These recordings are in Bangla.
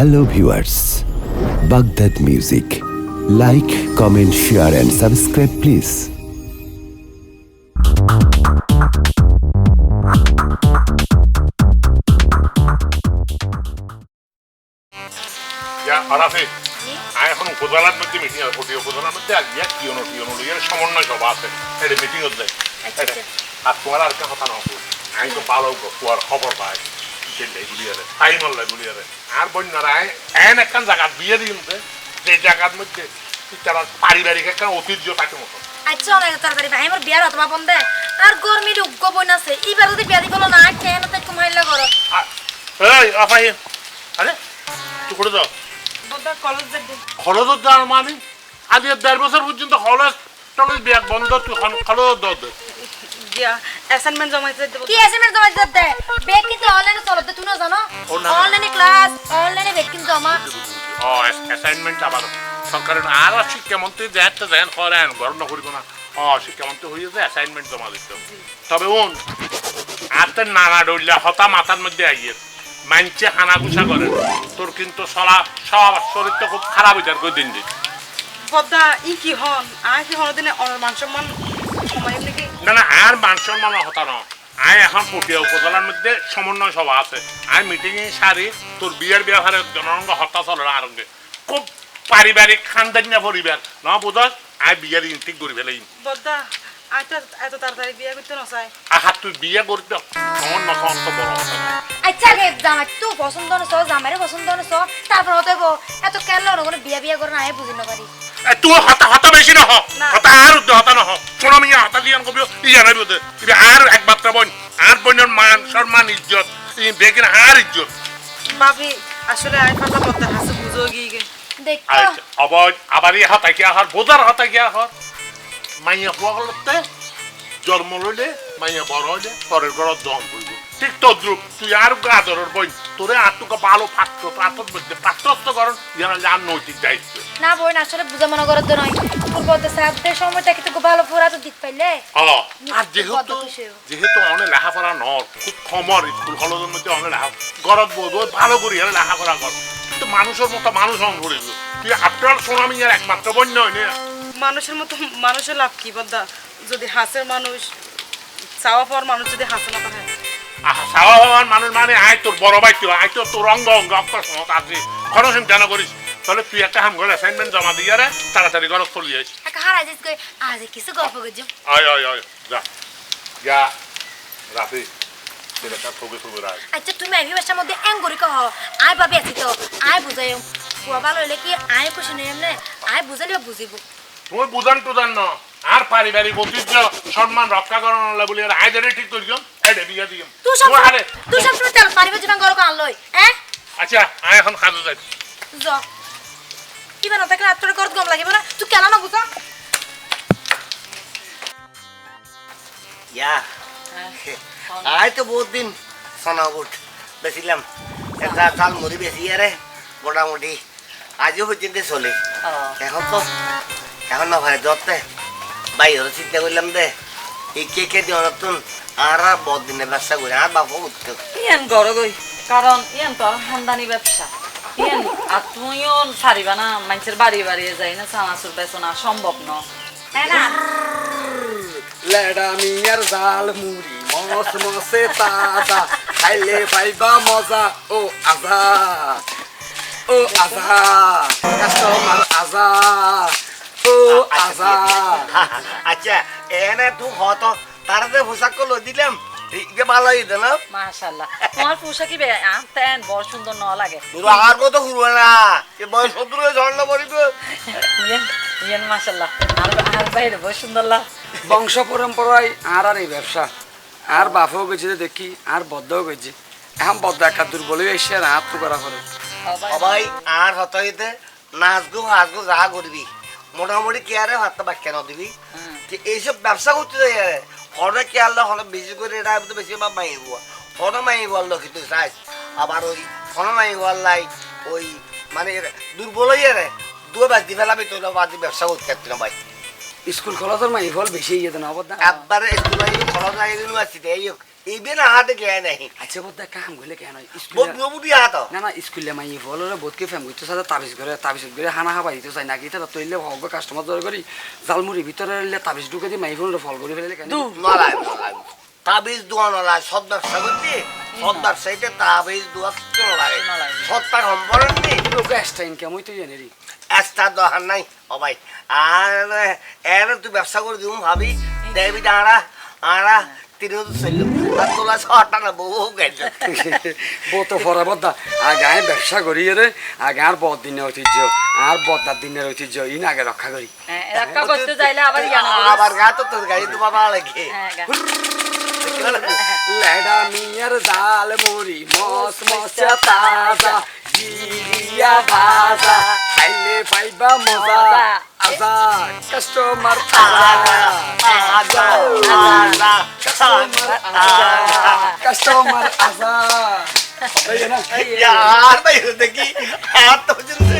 Hello viewers, Baghdad music like comment share and subscribe please ইয়া আরাফে। আমি এখন উপজেলার মধ্যে মিটিং আছে প্রতি উপজেলার মধ্যে আর ইয়া কিয়নো ইয়ের সমন্বয় সভা আছে। এটা মিটিং হচ্ছে। আচ্ছা, আচ্ছা। আর তোমার আর কথা নকো আমি তো ভালো খবর পাই। যেটাই গুলিয়ারে তাই মল্লাই গুলিয়ারে আর বন্যারা এন একখান জায়গা বিয়ে দিয়েছে যে জায়গার মধ্যে তারা পারিবারিক একটা ঐতিহ্য থাকে মতো। আচ্ছা অনেক তাড়াতাড়ি ভাই আমার বিয়ার হতবা বন্ধে। আর গরমির উগ্র বইন আছে। এবার যদি বিয়া দিব না কেন তাই কুমাইলে করো এই আপাই আরে তুই করে দাও। বোধহয় কলেজ যাবে? খরচ দেওয়ার মানে? আজ দেড় বছর পর্যন্ত খরচ টলেজ ব্যাগ বন্ধ তুই খরচ দাও অ্যাসাইনমেন্ট জমা দিতে দেবো। কি এসএমএস জমা দিতে দে বেগ কিন্তু অনলাইনে চলতে না জানো। অনলাইনে ক্লাস অনলাইনে বেগ কিন্তু জমা। ও অ্যাসাইনমেন্ট আবার সরকারের আর দেন করেন করিব না। ও শিক্ষামন্ত্রী হয়েছে অ্যাসাইনমেন্ট জমা দিতে তবে ওন আতে নানা ডইলা হতা মাথার মধ্যে আইয়ে মানছে হানা গুছা করে। তোর কিন্তু সলা সব শরীরটা খুব খারাপ হয়ে যার দিন। দিন ই কি হন? আর কি হন দিনে মান সম্মান না না আর মান সম্মান হতা ন। আয় এখন পটিয়া উপজেলার মধ্যে সমন্বয় সভা আছে। আয় মিটিং এ সারি তোর বিয়ের ব্যবহারে জনরঙ্গ হত্যা চলে আরঙ্গে খুব পারিবারিক খানদানিয়া পরিবার না বুঝস আয় বিয়ের ইন্টিক করি ফেলাই এত তাড়াতাড়ি বিয়ে করতে নচাই আহা তুই বিয়ে করতে আমার না অন্ত বড় কথা না। আগে জামাই তুই পছন্দ নস জামাইরে পছন্দ নস তারপর হতে হইব এত কেন লড়ো কোনো বিয়া বিয়া করে না আমি বুঝি না পারি এ, তুই হতা হতা বেশি নহ না। হতা আর হতা নহ শোনো মিয়া হতা দিয়ান কবি ই জানাই বুঝে কিন্তু আর একমাত্র বোন আর বোনের মান সম্মান ইজ্জত। বেগিন আর ইজ্জত। ভাবি আসলে আই ফাটা বদ্দার হাসে বুঝো গিয়ে গে দেখ আবার আবার এই হাতা কি আহার বোঝার হাতা কি আহার মাইয়া পোয়াগলতে জন্ম লইলে মাইয়া বড় হইলে পরের ঘরত দহন করব ঠিক তদ্রুপ তুই আর আদরের বই তোরে আত্মকে ভালো পাত্র পাত্র মধ্যে পাত্রস্থ করন ইয়ার আর নৈতিক দায়িত্ব। না বই না আসলে বুঝা মনে করতে নয়। পূর্ব সাথে সময়টা কিন্তু খুব ভালো পুরা তো দিক পাইলে আর যেহেতু। যেহেতু অনেক লেখাপড়া নর খুব খমর স্কুল কলেজের মধ্যে অনেক লেখা বই ভালো করি হলে লেখাপড়া কর। কিন্তু মানুষের মতো মানুষ হন করিব তুই আফটার সোনামি আর একমাত্র বন্য হয় না। মানুষের মতো মানুষের লাভ কি বদ্দা যদি হাসের মানুষ চাওয়া পাওয়ার মানুষ যদি হাসে না পারে হওয়ার মানুষ মানে আয় তোর বড় ভাই তুই আয় তোর তোর অঙ্গ অঙ্গ অক্ষর আছে খরচ কেন করিস তাহলে তুই একটা হাম করে অ্যাসাইনমেন্ট জমা দিয়ে রে তাড়াতাড়ি ঘর চলে যাইস হারাই যাইস কই আজ কিছু গল্প করছি আয় আয় আয় যা। যা রাফি ছেলেটা থুবে থুবে রাখ আচ্ছা তুমি আই ভাষার মধ্যে করি কহ। আই ভাবি আছি তো আই বুঝাই পুয়া ভালো হইলে কি আই খুশি নেই এমনে আই বুঝাইলে বুঝিব তুমি বুঝান টুজান ন। আর পারিবারিক ঐতিহ্য সম্মান রক্ষা করানো হলে বলি আর যেটা ঠিক করিস এটা বিয়া দিম তুই সব আরে তুই সব সময় তেল পারিবে জীবন গরক আনলই হ্যাঁ? আচ্ছা আয় এখন খাজো যাই। জ কিবা না থাকলে আত্মরে করত গম লাগিব না তুই কেন না বুঝা? ইয়া। আয় তো বহুত দিন সোনা বুট বেছিলাম একটা চাল মুড়ি বেশি আরে মোটামুটি। আজও পর্যন্ত চলে। এখন তো এখন না ভাই ধরতে বাইরে চিন্তা করলাম দে এই কে কে দিয়ে নতুন আর আর বহুত দিনে ব্যবসা করে আর বাপু উঠতে ইয়ান গড় গই কারণ ইয়ান তো আর ব্যবসা। ইয়ান আর তুইও সারিবা না মানুষের বাড়ি বাড়ি যাই না চানাচুর বেচনা সম্ভব ন। তাই না? লেডা মিয়ার জাল মুড়ি মস মসে তাজা খাইলে পাইবা মজা ও আজা ও আজা কাস্টমার আজা। ও আচ্ছা এনে তুই হত তারাতে পোশাক করল দিলাম ইকে ভালো হইতো না মাশাল্লাহ। তোমার পোশাকি তেন বড় সুন্দর ন লাগে কিন্তু আর কত ঘুরবে না এ বয়স সত্তর ঝর্ণা পড়িব ইয়ান ইয়ান মাশাল্লাহ। আর আর বাইরে বড় সুন্দর লাগ বংশ পরম্পরায় আর আর এই ব্যবসা। আর বাপও গেছে দেখি আর বদ্ধও গেছে। এখন বদ্ধ একটা দুর্বল হয়ে এসে আর আত্ম করা করে সবাই আর হত হইতে নাচগু হাসগু যা করবি মোটামুটি কেয়ারে হাতটা বাক্য ন দিবি। যে এইসব ব্যবসা করতে যাই হরে কেয়ার হলে বেশি করে এটা তো বেশি বা মাই হওয়া হরে মাই হওয়ার কিন্তু চাইস আবার ওই হরে মাই হওয়ার লাই ওই মানে দুর্বল হইয়া রে দি ফেলাবি তোর বাদ দিয়ে ব্যবসা করতে পারতি না ভাই। স্কুল কলেজের মাই ফল বেশি ইয়ে না অবদান একবারে স্কুল খরচ আগে ইউনিভার্সিটি এই হোক। ইবে না হাতে গিয়ে নাই আচ্ছা বদ্দা কাম গলে কেন বহুত নবুদি হাত না না স্কুলে মাই ফলরে বোধকে ফেম করতে সাথে তাবিজ করে তাবিজ করে হানা হাবা দিতে চাই নাকি তারা তৈলে হগ কাস্টমার ধরে করি জালমুড়ি ভিতরে এলে তাবিজ ঢুকে মাই ফলরে ফল করে ফেলে কেন নলাই নলাই তাবিজ দোয়া নলাই সব ব্যবসা করছি সব তাবিজ দোয়া নলাগে সত্তার সম্পর্ক নেই লোক এক্সট্রা ইনকাম হইতে জানি রে এক্সট্রা দরকার নাই ও ভাই আর এর তুই ব্যবসা করে দিম ভাবি দেবি আড়া আড়া তিন চলল। আর তোলা ছটা না বহু গেছে বহুত ফরা বদ্দা আগে আমি ব্যবসা করি রে আগে আর বদ দিনের ঐতিহ্য আর বদার দিনের ঐতিহ্য ইন আগে রক্ষা করি। হ্যাঁ, রক্ষা করতে চাইলে আবার আবার গা তো তোর গাড়ি তো বাবা লাগে। হ্যাঁ। লেডা মিয়ার জাল মুড়ি মস মস তাজা জিরিয়া ভাজা খাইলে পাইবা মজা আজা কাস্টমার আজা কাস্টমার আজা यार भाई देखी हाथ तो जिनसे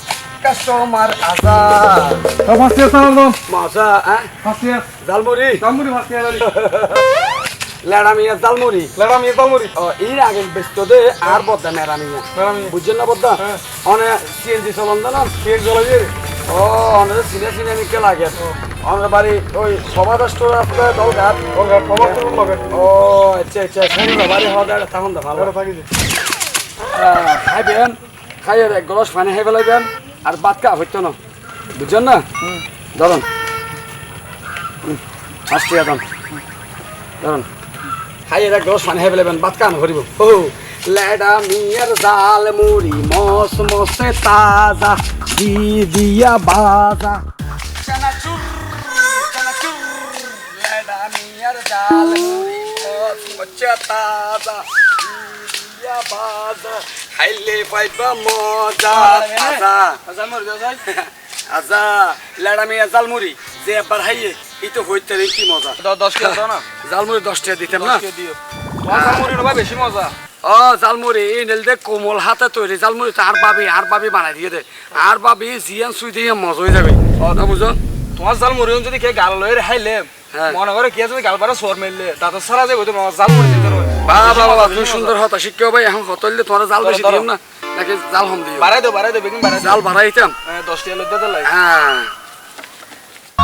কাস্টমার আজা ফার্স্ট সালাম মজা হ্যাঁ? ফার্স্ট জালমুড়ি? জামুরি ফার্স্ট ইয়ার লেডা মিয়ার জালমুড়ি। লেডা আমি জামুরি ও এর আগে ব্যস্ত দে আর বদ্দা নেড়া মিয়া। লেডা আমি বুঝছেন না বদ্দা অনে সিএনজি চলন না? কেক জ্বলাই ও অনেক সিনে সিনে নিকে লাগে। আমার বাড়ি ওই সভা রেস্টোর আপনার দলঘাট। ওকে খবর তো লগে ও আচ্ছা আচ্ছা শুনি বাড়ি হওয়া যায় তখন তো ভালো। থাকি খাইবেন? খাইয়ে এক গ্লাস পানি খাই ফেলাইবেন? আর ভাত কা হইতো না। বুঝছেন না? ধরুন। আসতে এখন ধরুন। খাইয়ে এক গ্লাস পানি খাই ফেলাইবেন ভাত কান করিব ও লেডা মিয়ার জাল মুড়ি মস মসে তাজা দি দিয়া বাজা। চানাচুর চানাচুর লেডা মিয়ার জাল মুড়ি মস মসে তাজা দিয়া বাজা। খাইলে পাইবা মজা। আজা। জামুরি যাই। আজা। লেডা মিয়া জালমুড়ি যে একবার হাইয়ে এই তো হইতে রে কি মজা। 10 কে দাও না? জালমুড়ি দশ টাকা দিতাম না। 10 কে দিও তোমার জামুরি না বেশি মজা। ও জালমুড়ি এই নেল দে কোমল হাতে তৈরি জালমুড়ি তো আর বাবি আর বাবি বানাই দিয়ে দে। আর বাবি জিয়ান সুই দিয়ে মজা হয়ে যাবে। না বুঝো তোমার জালমুরি যদি কে গাল লয়ে হ্যাঁ। মনে করে কে যদি গাল পারে সোর মেললে তাতে সারা যাবে তোমার জালমুরি দিতে বাবা বাবা তুমি সুন্দর হতা ভাই এখন হতললে তোমার জাল বেশি দিম না। নাকি জাল হম দিও? বাড়াই দাও বাড়াই দাও বাড়াই দাও। জাল বাড়াই দিতাম? 10 টিয়া দিলাই। হ্যাঁ।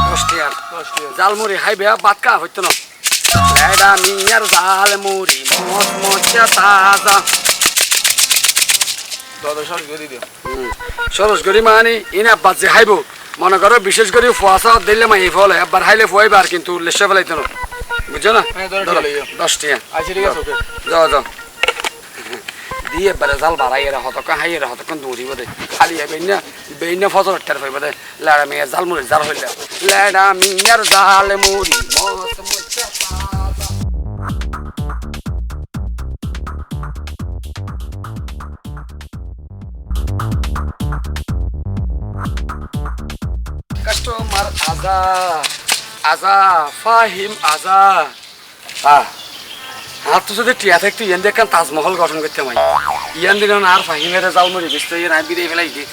দশ টাকা 10 টিয়া জালমুড়ি খাইবে বাদ কা হইতো না। লেডা মিয়ার জালমুড়ি মস মচা তাজা। দিও সরস করি মানে ইনা বাদ যে খাইব। মনে করো বিশেষ করে ফুয়াশা দিলে মাই ফল একবার খাইলে ফুয়াইবার কিন্তু লেসে ফেলাইতো না। বুঝছ না হ্যাঁ, ধরো, ধরো, ঢেলে যাও। দশ টাকা আচ্ছা ঠিক আছে ওকে। যাও যাও। দিয়ে এবারে জাল বাড়াই এরা হতকা হাই এরা হতক্ষণ দৌড়িব দে। খালি বেইনা বেইনা ফসল টের পাইব দে। লেড়া মেয়ে জাল মুড়ি জাল হইলে। লেড়া মিয়ার জাল মুড়ি মস মচা তাজা। কাস্টমার আজা আজা, ফাহিম আজা। আহ আর তো যদি টিয়া থাকতো, ইয়ান দিয়ে তাজমহল গঠন করতে পারি ইয়ান দিলে না আর ফাহিমের যাও মরি বেসতে ইয়ান আমি বিদায় ফেলাই দি।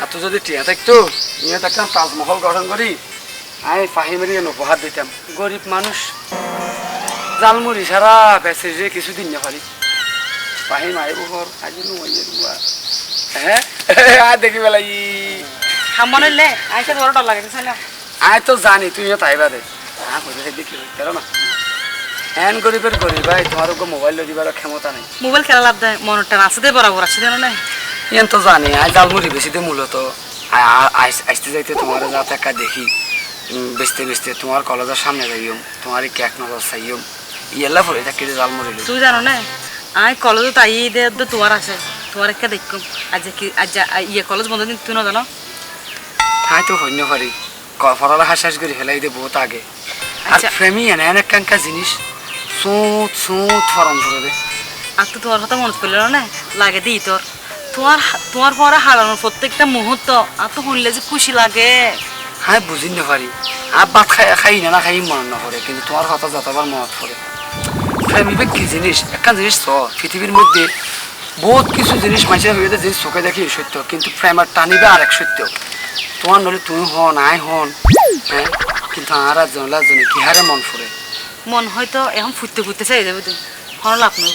আর তো যদি টিয়া থাকতো, ইয়ান একটা তাজমহল গঠন করি আমি ফাহিমের ইয়ান উপহার দিতাম। গরিব মানুষ, জালমুড়ি সারা বেঁচে যে কিছুদিন না পারি। ফাহিম আইব ঘর, আজি হ্যাঁ? আর দেখি বেলাই। সামনে লে আইসা ধরো ডর লাগে আয় তো জানি তুইও তাইবা দে। হ্যাঁ কোথায় দেখি হইতে না হ্যান গরিবের গরিব ভাই তোমার ওকে মোবাইল দিবার ক্ষমতা নেই। মোবাইল খেলা লাভ দেয় মনটা আছে দে বরাবর আছে জানো না ইয়ান তো জানি আজ জালমুড়ি বেশি দে মূলত। আসতে যাইতে তোমার দেখি বেচতে বেচতে তোমার কলেজের সামনে যাইম তোমার কেক নজর ইয়েলা পড়ে থাকি যে জালমুড়ি। তুই জানো না আই কলেজ তাই দে তোমার আছে। তোমার একটা দেখুম আজ কি আজ ইয়ে কলেজ বন্ধ দিন তুই না জানো হাই তো পারি পড়ালেখা শেষ করে ফেলাই দে বহুত আগে। আর আচ্ছা। প্রেমী এনে এনে কাঙ্কা জিনিস সুত সুত ফরম ধরে দে। আর তো তোমার কথা মনে পড়ল না? লাগে দিই তোর। তোমার তোমার পরে হারানোর প্রত্যেকটা মুহূর্ত আর তো শুনলে যে খুশি লাগে। হ্যাঁ বুঝি না পারি। আর ভাত খাই খাই না না খাই মনে না পড়ে কিন্তু তোমার কথা যতবার মনত পড়ে। প্রেমিবে কি জিনিস? একটা জিনিস তো পৃথিবীর মধ্যে বহুত কিছু জিনিস মানুষের হয়ে জিনিস চোখে দেখি সত্য কিন্তু প্রেমের টানিবে আর এক সত্য। তোমার নলে তুমি হন আই হন হ্যাঁ? কিন্তু আর একজন একজনে কি হারে মন পড়ে মন হয়তো এখন ফুটতে ফুটতে চাই যাবে তুমি কোনো লাভ নেব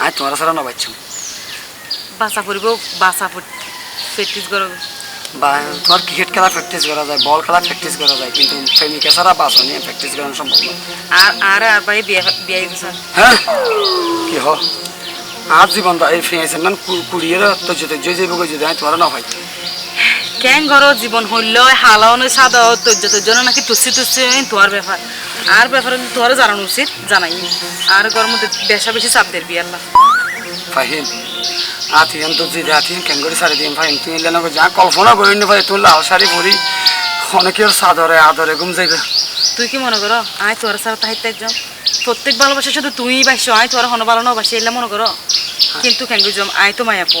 আয় তোমার সারা না পাচ্ছি বাসা পড়িব বাসা প্র্যাকটিস করব বা তোমার ক্রিকেট খেলা প্র্যাকটিস করা যায় বল খেলা প্র্যাকটিস করা যায় কিন্তু প্রেমিকা ছাড়া বাসও নিয়ে প্র্যাকটিস করানো সম্ভব না। আর আর আর বাড়ি বিয়ে বিয়ে হ্যাঁ কি হ? আর জীবন এই ফিঙাইছেন না কুড়িয়ে তো যেতে যে যে বগে যদি আমি তোমার না হয়। কেন ঘর জীবন হইল হালানো সাদা তৈর্য তৈর্য নাকি টুসি টুসি তোর ব্যাপার। আর ব্যাপারে তোর জানানো উচিত জানাই আর ঘর মধ্যে বেশা বেশি চাপ বিয়ার না ফাহিম আথিয়ান তো যে আথিয়ান কেন করে সারি দিন ফাহিম তুমি এলে যা কল্পনা করি না ভাই তুমি লাল শাড়ি পরি অনেকের সাদরে আদরে ঘুম যাইবে। তুই কি মনে করো আয় তোর সারা তাহিতে একজন প্রত্যেক ভালোবাসা শুধু তুই বাসো আয় তোর হন ভালো না বাসি এলে মনে করো। কিন্তু কেন আয় তো মায়া পো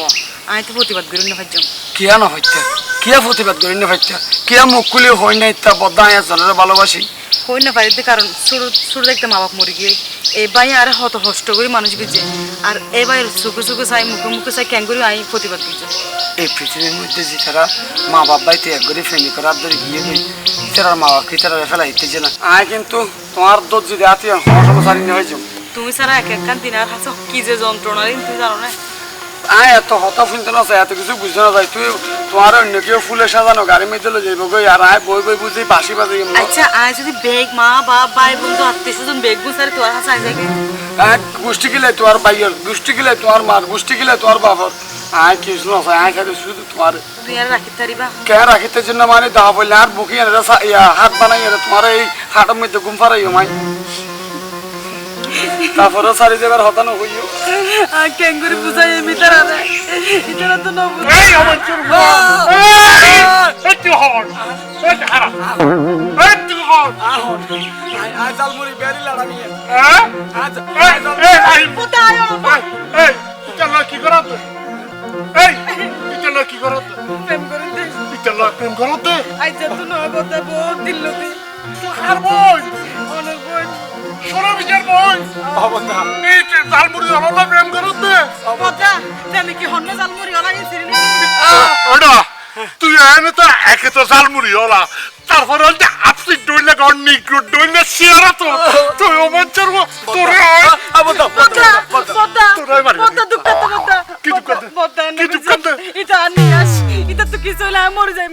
আয় তো প্রতিবাদ করি না ভাজ্যম কিয়া না হইতে? কিয়া প্রতিবাদ করি না ভাইতে কিয়া মুখ খুলি হই না ইত্যা বদা আয়া জনের ভালোবাসি। হই না পারিতে কারণ শুরু শুরু দেখতে মা বাপ মরে গিয়ে এই বাই আর হত হষ্ট করি মানুষ বুঝে। আর এই বাই চুকু চুকু চাই মুখে মুখে চাই কেন করি আই প্রতিবাদ করছে এই পৃথিবীর মধ্যে যে তারা মা বাপ বাড়িতে এক করে ফ্যামিলি করার ধরে গিয়ে গই তারা মা বাপকে তারা ফেলা ইত্তেছে না। আয় কিন্তু তোমার দোষ যদি আমার সঙ্গে সারি না হয়েছে তুমি ছাড়া এক এক কান দিন আর হাসো কি যে যন্ত্রণা তুই জানো না? আয় এত হতা শুনতে না এত কিছু বুঝতে না তুই তোমার অন্য কেউ ফুলে সাজানো গাড়ি মেয়ে দিলে যাইব গই আর আয় বই বই বুঝি বাসি বাজে আচ্ছা আয় যদি বেগ মা বাপ ভাই বন্ধু আত্মীয় স্বজন বেগ গুছারে তোর হাসা আই যাকে এক গোষ্ঠী গিলে তোমার বাইয়ের গোষ্ঠী গিলে তোমার মার গোষ্ঠী গিলে তোমার বাবার আয় কি শুনো চাই আয় খালি শুধু তোমার। কে রাখিতে জন্য মানে দাহা বললে আর বুকি হাত বানাই তোমার এই হাটের মধ্যে ঘুম ফারাই মাই। তারপরে সারি দেবার হতানো হইও। করে বুঝাই আমি তারা ইতারা তো না এই আমার চুল এই তুই হন। এই হারা। এই তুই হন। আয় জালমুড়ি বেরি লাড়াবি হ্যাঁ? আজ এই এই আই এই চল কি করত? এই চল কি করত? প্রেম করে চল প্রেম করত? আই যা তো না কথা বহুত দিল লতি আর অনেক সোনা বিচার বই অবস্থা এই জালমুড়ি হলো প্রেম করত কথা জানি কি হন্ন জালমুড়ি ওলা গেছি রে ওটা তুই এনে তো একে তো জালমুড়ি হলা তারপরে হচ্ছে আপসি ডইলে গন নিগ্রো ডইলে শিয়ারা তো। তুই ও মঞ্চের তোরে অবস্থা কথা কথা তোরাই মারি। কথা দুঃখটা কথা কি দুঃখটা? কথা কি দুঃখটা? এটা আনি আস এটা তো কিছু হলে মরে যাইম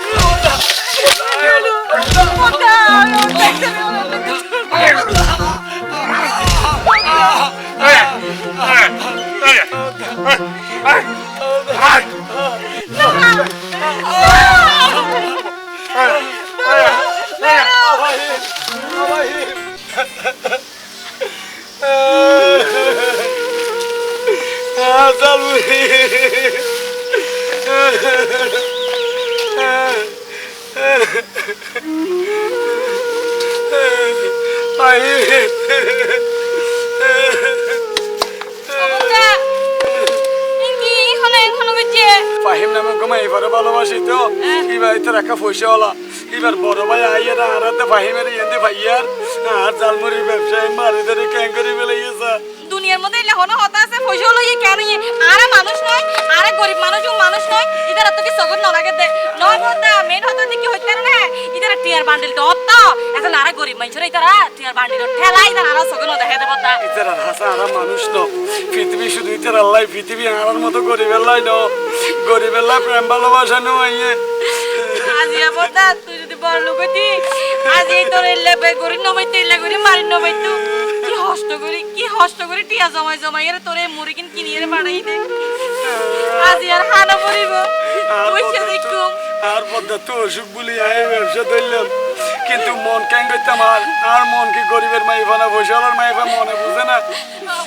ফাহিম নামে গমা এবারে ভালোবাসি তো। এবার তো রাখা পয়সা হলা এবার বড় ভাই আইয়ার আর হাতে ফাহিমের ইয়েন্দি ভাইয়ার আর জালমুড়ির ব্যবসায় মারি ধরে ক্যাং করে ফেলাইয়েছে দুনিয়ার মধ্যে হনো হতা আছে পয়সা লইয়ে কেন ইয়ে? আরে মানুষ নয় আরে গরিব মানুষ মানুষ নয়। ইদার তো কি সগত নলাগে দে নয় মেন হতো কি হইতে না। ইদার টিয়ার বান্ডিল তো হতো এখন আরে গরিব মানুষের ইদারা টিয়ার বান্ডিল ঠেলা ইদার আরও সগত দেখে দে বন্ধা। ইতার হাসা আর মানুষ ন। পৃথিবী শুধু ইতার আল্লাহ পৃথিবী আর মতো গরিবের লাই ন। গরিবের লাই প্রেম ভালোবাসা নো আইয়ে আজিয়া বন্ধা তুই যদি বড় লোক হইতি আজি তোর এলে বে গরিব নবাইতে এলে গরি মারি নবাইতু কি হষ্ট করি কি কষ্ট করি টিয়া জমাই জমাই এর তোরে মুড়ি কিন কিনিয়ে বাড়াই দে। আজি আর হানা পড়িব পয়সা দেখুম। আর পদ্মা তো অসুখ বলি আয় ব্যবসা ধরলাম। কিন্তু মন কেন করতাম আর আর মন কি গরিবের মাইফা না বৈশালের মাইফা মনে বুঝে না।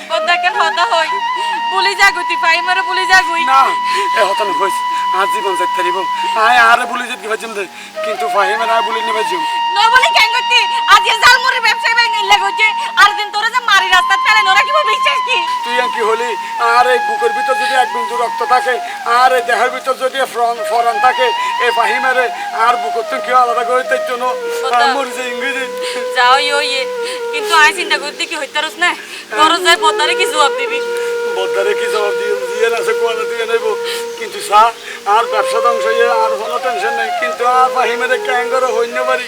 বদ্দা কেন হতা হই বলি যাগুতি ফাইমারে বলি যাগুই না এ হতন হইস আর জীবন যাইতে দিব আয় আর বলি যেতে পারছিম দে। কিন্তু ফাহিমের আর বলি নিবে যাম ন বলি কেন করতি? আজ এ জালমুড়ি ব্যবসায় বাই নিলে গজে আর দিন তোরে যে মারি রাস্তা ফেলে নোরা কি বিশ্বাস কি? তুই কি হলি? আর এই বুকের ভিতর যদি এক বিন্দু রক্ত থাকে আর এই দেহের ভিতর যদি ফ্রন ফরান থাকে এই ফাহিমের আর বুকের তো কেউ আলাদা করে তাই জন্য মরে যে ইংরেজি। যাও ইয়ে ইয়ে। কিন্তু আই চিন্তা করতে কি হইতারস না? ঘরে যাই বদ্দারে কি জবাব দিবি? বদ্দারে কি জবাব দিয়ে দিয়ে না সে কোয়ালে দিয়ে নেব। কিন্তু সা আর ব্যবসা ধ্বংস হয়ে আর কোনো টেনশন নেই। কিন্তু আর ফাহিমের ক্যাঙ্গর হইনে পারি।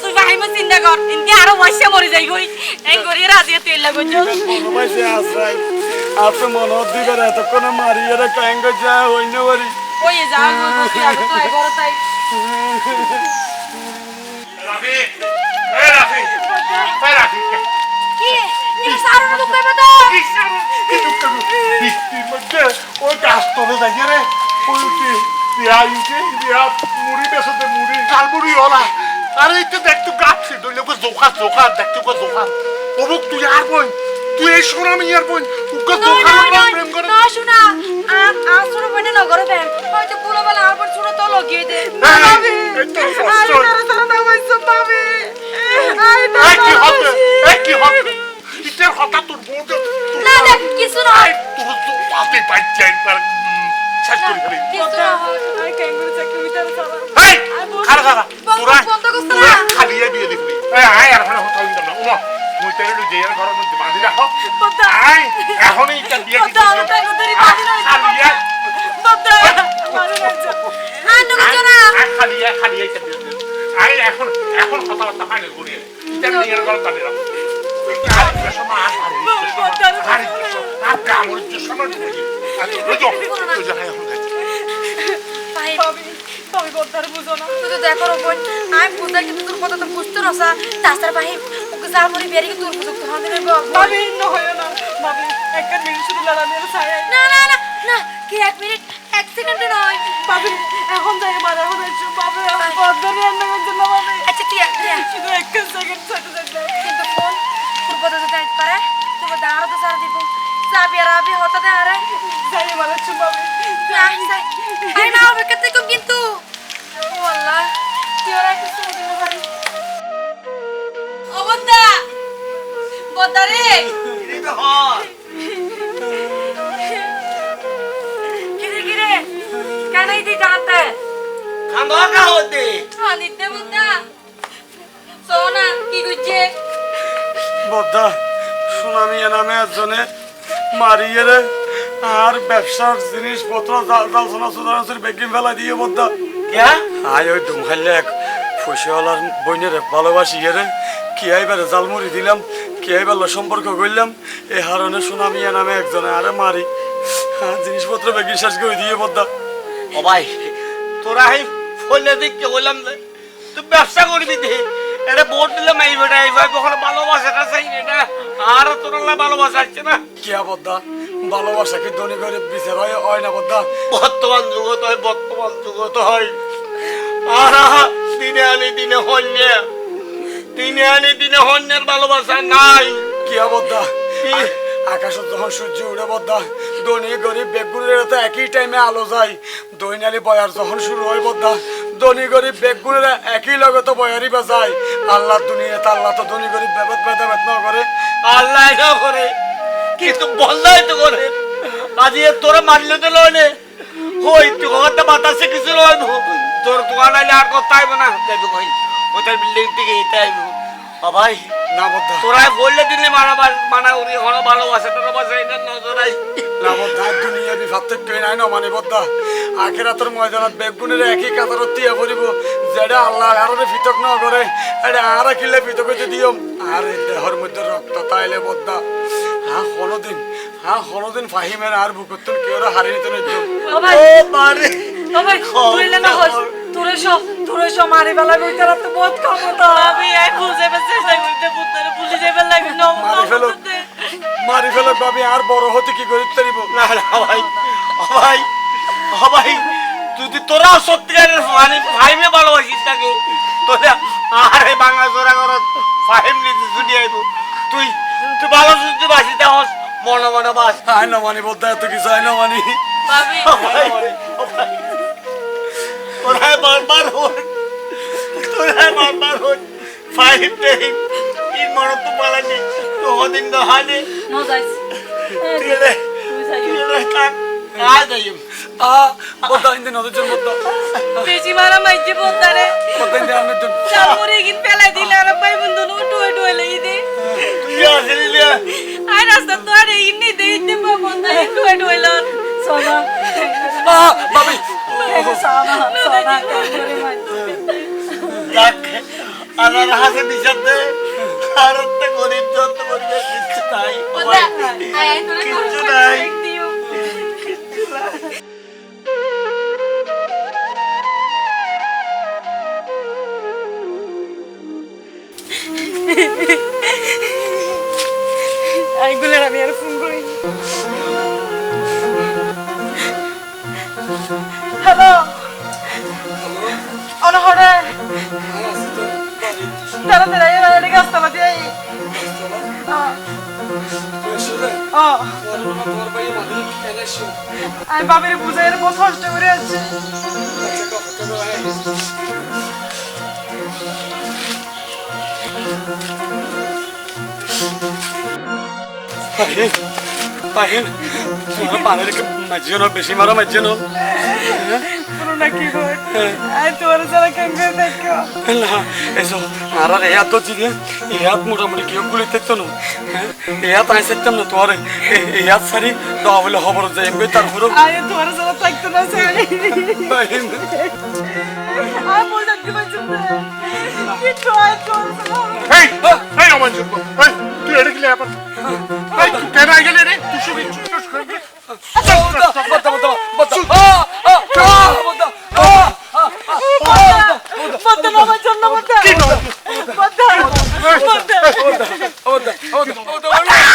তুই ফাহিমে চিন্তা কর ইনকে আরও বয়সে মরে যাই গই এই গরিয়ে রাজিয়ে তুই লাগো মনে পাইছে আশ্রয় আর তো মনে দিবার এতক্ষণে মারিয়ে ক্যাঙ্গর যা হইনে পারি। ওই যাও বসি আগে তো ঘরে তাই রাফি এ রাফি এ রাফি? কি? ওই গাছ তলে যাই রে ওই বিয়া ইউকে বিয়া মুড়ি বেসতে মুড়ি ঝাল মুড়ি হলা আরে এটা দেখতে গাছ দইলে কো জোকা জোকা দেখতে কো জোকা অবুক তুই আর বোন তুই এই সোনা মিয়ার বোন উকে জোকা প্রেম করে না শোনা আর আর বনে নগরে দেন হয়তো পুরো বেলা আর পর শুনো তো লগিয়ে দে এই তো আয় আর ওখানে হতে হইল না উমা মুই তেরে মধ্যে বাঁধি রাখো। আয় এখনই এটা বিয়ে ওটা বাঁধি রাখো? খালি আয় মারে না খালি আয় খালি আয় এখন এখন কথাবার্তা ফাইনাল করি এটা নিয়ে ঘর বাঁধি রাখো আর একটা সময় আর আর সময় আর একটা সময় আর সময় আচ্ছা রোজো তুমি বদ্দার বুঝো না? তুই দেখো বোন আমি বুঝাই কিন্তু তোর কথা তো বুঝতে রসা তাছাড়া ভাই ওকে যা মরি বেরিয়ে তোর বুঝো তো হাতে নেব ভাবি ন হয় না ভাবি একটা মিনিট শুধু লাগানোর ছায় না না না না কি এক মিনিট এক সেকেন্ড নয় ভাবি এখন যাই মারা এখন এসো ভাবি বদর রান্না করতে না ভাবি আচ্ছা তুই এক এক। সেকেন্ড ছোট ছোট কিন্তু ফোন তোর কথা যদি আইতে পারে তোমার দাঁড়ো সারা দিব। যাবি আর আবি হতে দে আরে যাই ভাবি। যাই আরে না অপেক্ষা থেকে কিন্তু ও আল্লাহ কি ওরা কিছু দিন পারি ও বদ্দা বদ্দা রে কিরে কিরে কেন এই দিই জানাতে খান্দা কা হতে আনিতে বদ্দা সোনা কি গুজে বদ্দা সুনামিয়া নামে একজনে মারিয়ে রে আর ব্যবসার জিনিসপত্র জাল জাল সোনা সোনা বেগিন ফেলা দিয়ে বদ্দা क्या আয় ওই ডুমখাইলে এক ফুসিওয়ালার বইনের ভালোবাসি রে। কি আইবার জালমুড়ি দিলাম কি আইবার সম্পর্ক করলাম এই হারণে সুনামিয়া নামে একজনে আরে মারি। হ্যাঁ জিনিসপত্র বেগিন শেষ করে দিয়ে বদ্দা ও ভাই তোরা এই ফলে বললাম যে তুই ব্যবসা করবি দে এটা বোট দিলে মাই বেটা এইভাবে ওখানে ভালোবাসাটা চাই আর তোরা ভালোবাসা আসছে না। কিয়া বদ্দা? ভালোবাসা কি ধনী করে বিচার হয় হয় না বর্তমান যুগত হয় বর্তমান যুগত হয়। আর দিনে আনি দিনে হন্য। দিনে আনি দিনে হন্যের ভালোবাসা নাই। কি? আকাশত যখন সূর্য উঠে বদ্দা ধনী গরিব বেগুনের তো একই টাইমে আলো যায়। দৈনালি বয়ার যখন শুরু হয় বদ্দা ধনী গরিব বেগুনের একই লগে তো বাজায় আল্লাহ দুনিয়া আল্লাহ তো ধনী গরিব বেবাদ ভেদাভেদ না করে। আল্লাহ এটা করে। কিন্তু বললাই তো করে। আজি তোরা মারলে তো লয় হই, তুই কথা বাতাসে কিছু লয় তোর দোকান আইলে আর কথা না? যাবি কই? ওটার বিল্ডিং থেকে এটা আইব। ভাই না বদ্দা তোরা বললে দিলে মানা মানা উড়ি হলো ভালোবাসে তোরা বাসে এটা নজর আই না বদ্দা দুনিয়া বিভাত্তক কেউ নাই না মানে বদ্দা আখেরাতের ময়দানত বেগুনের একই কাতারত তিয়া পড়িব যেটা আল্লাহ আরও ফিতক ন করে এটা আর কিলে ফিতক হইতে দিও আর দেহর মধ্যে রক্ত তাইলে বদ্দা হ্যাঁ কোনোদিন হ্যাঁ কোনোদিন ফাহিমের আর বুকত্তন কেউ হারিয়ে নিতে নইতো। ও ভাই ও ভাই তুই না তোরে সব তোরে সব মারি বেলা কইতে রাত বহুত ক্ষমতা। আমি এই বুঝে বেঁচে মারি ফেলো ভাবি আর বড় হতে কি করিতে পারিব না না ভাই ও ভাই ও ভাই যদি তোরা সত্যিকারের মানে ফাইমে ভালোবাসিস তাকে তোরা আরে বাংলা তোরা করত ফাইম নিতে তুই তুই ভালো সুস্থ বাসিতে হস মনে মনে বাস। আয় না মানি বদ্দা এত কিছু আয় না মানি। বারবার হন। তোরা বারবার হন। ফাইম টাইম কি মনে তো বলা নেই তো হদিন তো হানে নো যাইস তুই রে তুই রে কাক আয় যাইম আ বদ্দা ইন্দে নদীর জন্য বদ্দা বেশি মারা মাইছে বলতারে বদ্দা ইন্দে আমি তো চামড়ে গিন ফেলাই দিলে আর ভাই বন্ধু নো টুয়ে টুয়ে লাগি দে তুই আসলি রে আর রাস্তা তো আর ইন্নি দে ইন্নি পা বন্ধা টুয়ে টুয়ে আর একটা গরিব যত গরিবের কিচ্ছু নাই তোরে কিচ্ছু তোর নাই। দিও। এইগুলোর আমি আর ফোন করি হ্যালো? অনহরে? তাড়াতাড়ি আয়, এদিকে আহ, তোমার ভাই মালিক এলাইছো আমি বাবির বুঝাই বহুত কষ্ট করে আসছি পাহিন পাহিন তোমার পানের মাঝিও না বেশি মারা মাঝিও না পুরো না কি আমি তোমার ছাড়া কেন দেখো না এসো। আর আর এত জিগে ইয়াত মোটামুটি কেউ গুলি থাকতো না ইয়াত আই থাকতাম না তোর ইয়াত সারি দেওয়া বলে খবর যাই এমবি তারপরেও আমি তোমার ছাড়া থাকতো না স্যার পাহিন আমি পারছি না কিন্তু আমি তোমার এই এই আমার জন্য এই তুই এটা গেলে আবার এই তুই কেন আই গেলে রে তুই শুবি চুস করে বদ্দা বদ্দা বদ্দা বদ্দা আ আ আ বদ্দা আ বদ্ধ জন্য বদ্ধ কি নয় বদ্ধ 終わった。終わった。終わった。終わった。終わった。終わった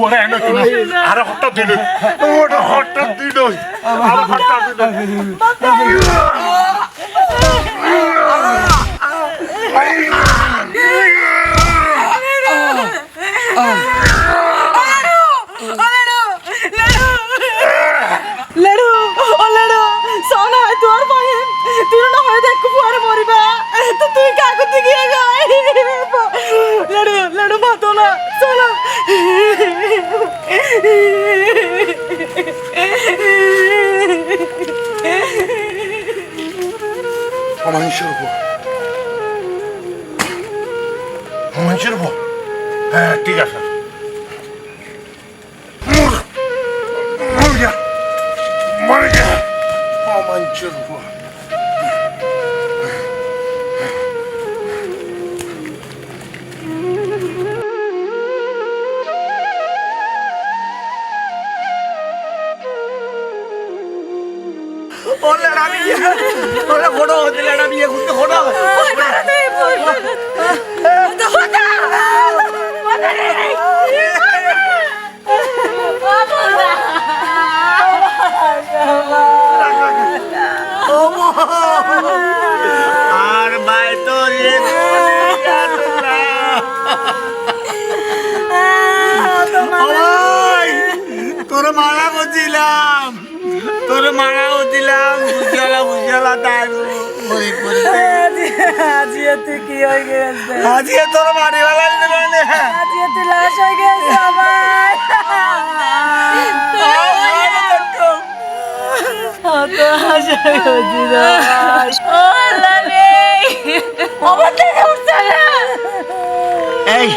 বলে এনে তুমি আর হঠাৎ দিল। ওটা হঠাৎ দিল। আর হঠাৎ দিল। মানুষের উপর। মানুষের উপর? হ্যাঁ ঠিক আছে। ফটো হতে রাবি ঘুরতে ফটো আর ভাই তো তোর মারা করছিলাম তোর মারা করছিলাম বুঝালা বুঝালা গরিব আজিয়ে তুই কি হয়ে গেছে? আজকে তোর বাড়ি বেলা দিল আজিয়ে তুই লাশ হয়ে গেছে আমার এই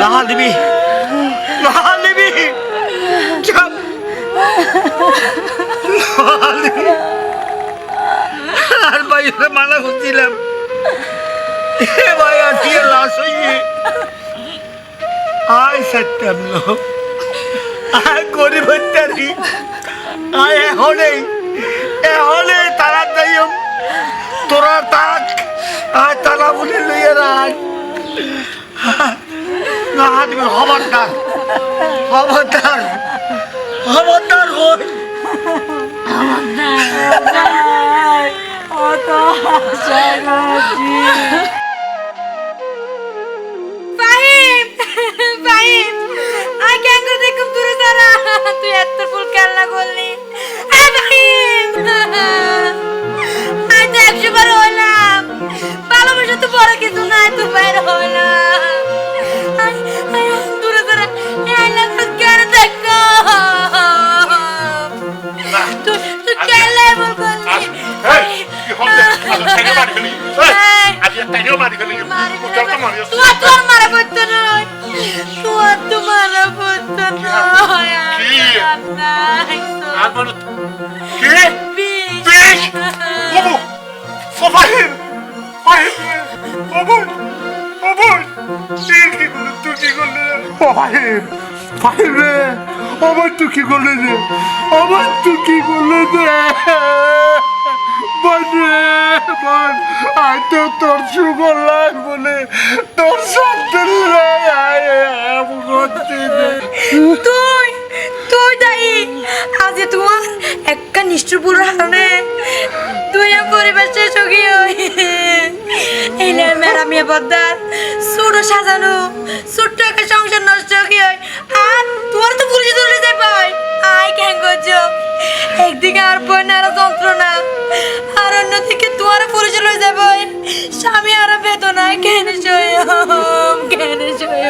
নহা দিবি। নহা দিবি। চুপ। নহা দিবি। ভাই মানা করছিলাম ভাই, আজকে লাশ হইয়ে আয় সত্যম লো। আয় গরিব হত্যারি আয় এখনেই এখনেই তারা যাইম তোরা তাক আয় তারা বলে লইয়া রাখ। না দিবি খবরদার খবরদার খবরদার হই। ফাহিম ফাহিম কেন করে দেখুম তোর সারা? তুই এত ফুল খেলনা করলি। ফাহিম তো একশো বার হইলাম। ভালোবাসা তো বড় কিছু নাই তুই বাইরে সারা, এই লাগল কেন দেখো? কি? করলি? তুই কি করলি? রে, আমার তুই কি করলি রে? বোন আয় তো তোর সুগর লাগ বলে, তোর সন্তান তুই তুই দাই আজ তোমার একটা নিষ্ঠুরপুর হারণে তুই পরিবার শেষ হয়ে এই নে মেরা মেয়ে বদ্দার ছোট সাজানো ছোট্ট একটা সংসার নষ্ট হয়ে আর তোমার তো পুলিশ ধরে যায় পাই আই কেন করছ? একদিকে আর বোন আর যন্ত্রণা, আর অন্যদিকে তোমার পুলিশ লয়ে যাবে। স্বামী আর বেদনা কেন সয় কেন সয়